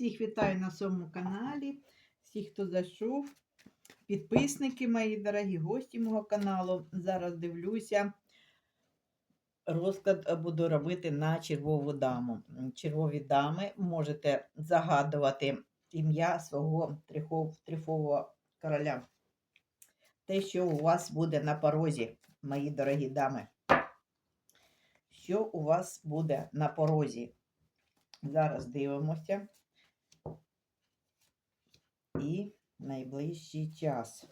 Всіх вітаю на своєму каналі. Всіх, хто зайшов, підписники мої дорогі, гості мого каналу. Зараз дивлюся. Розклад е, буду робити на червову даму. Червові дами можете загадувати ім'я свого трифового короля. Те, що у вас буде на порозі, мої дорогі дами. Що у вас буде на порозі? Зараз дивимося. І найближчий час.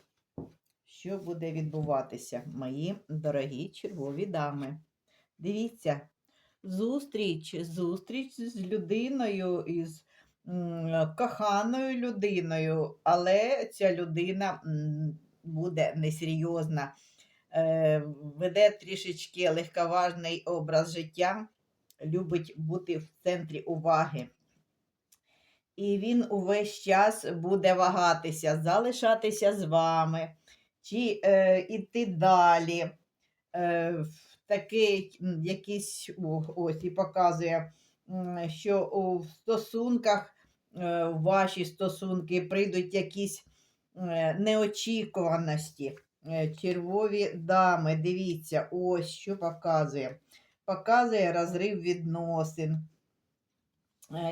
Що буде відбуватися, мої дорогі червові дами? Дивіться, зустріч, зустріч з людиною, із коханою людиною, але ця людина буде несерйозна, е, веде трішечки легковажний образ життя, любить бути в центрі уваги. І він увесь час буде вагатися, залишатися з вами, чи е, іти далі. Е, такий якийсь ось і показує, що у стосунках, е, в ваші стосунки прийдуть якісь е, неочікуваності. Е, Червові дами, дивіться, ось що показує. Показує розрив відносин е,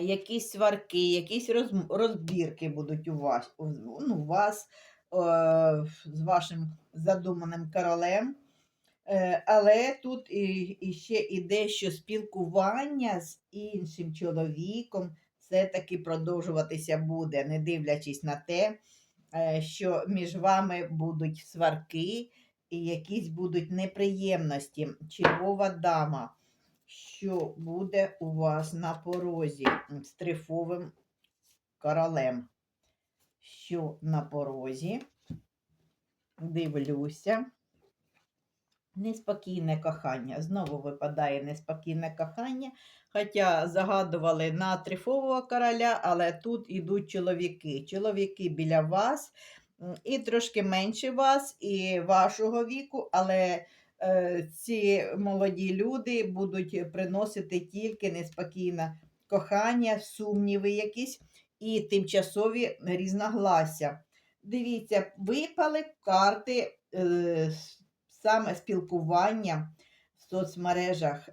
якісь сварки, якісь роз- розбірки будуть у вас, ну, у вас е, з вашим задуманим королем. Е, але тут і, і ще іде, що спілкування з іншим чоловіком все-таки продовжуватися буде, не дивлячись на те, е, що між вами будуть сварки і якісь будуть неприємності. Червова дама що буде у вас на порозі з трифовим королем. Що на порозі? Дивлюся. Неспокійне кохання. Знову випадає неспокійне кохання. Хоча загадували на трифового короля, але тут ідуть чоловіки. Чоловіки біля вас, і трошки менше вас, і вашого віку, але ці молоді люди будуть приносити тільки неспокійне кохання, сумніви якісь і тимчасові різногласся. Дивіться, випали карти е, саме спілкування в соцмережах,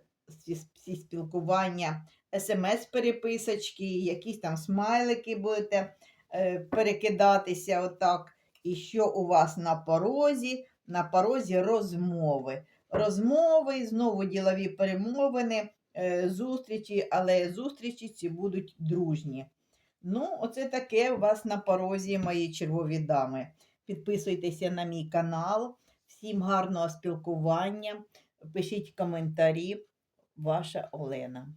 всі спілкування, смс-переписочки, якісь там смайлики будете е, перекидатися отак. І що у вас на порозі? На порозі розмови. Розмови, знову ділові перемовини, е, зустрічі, але зустрічі ці будуть дружні. Ну, оце таке у вас на порозі, мої червові дами. Підписуйтеся на мій канал. Всім гарного спілкування. Пишіть коментарі. Ваша Олена.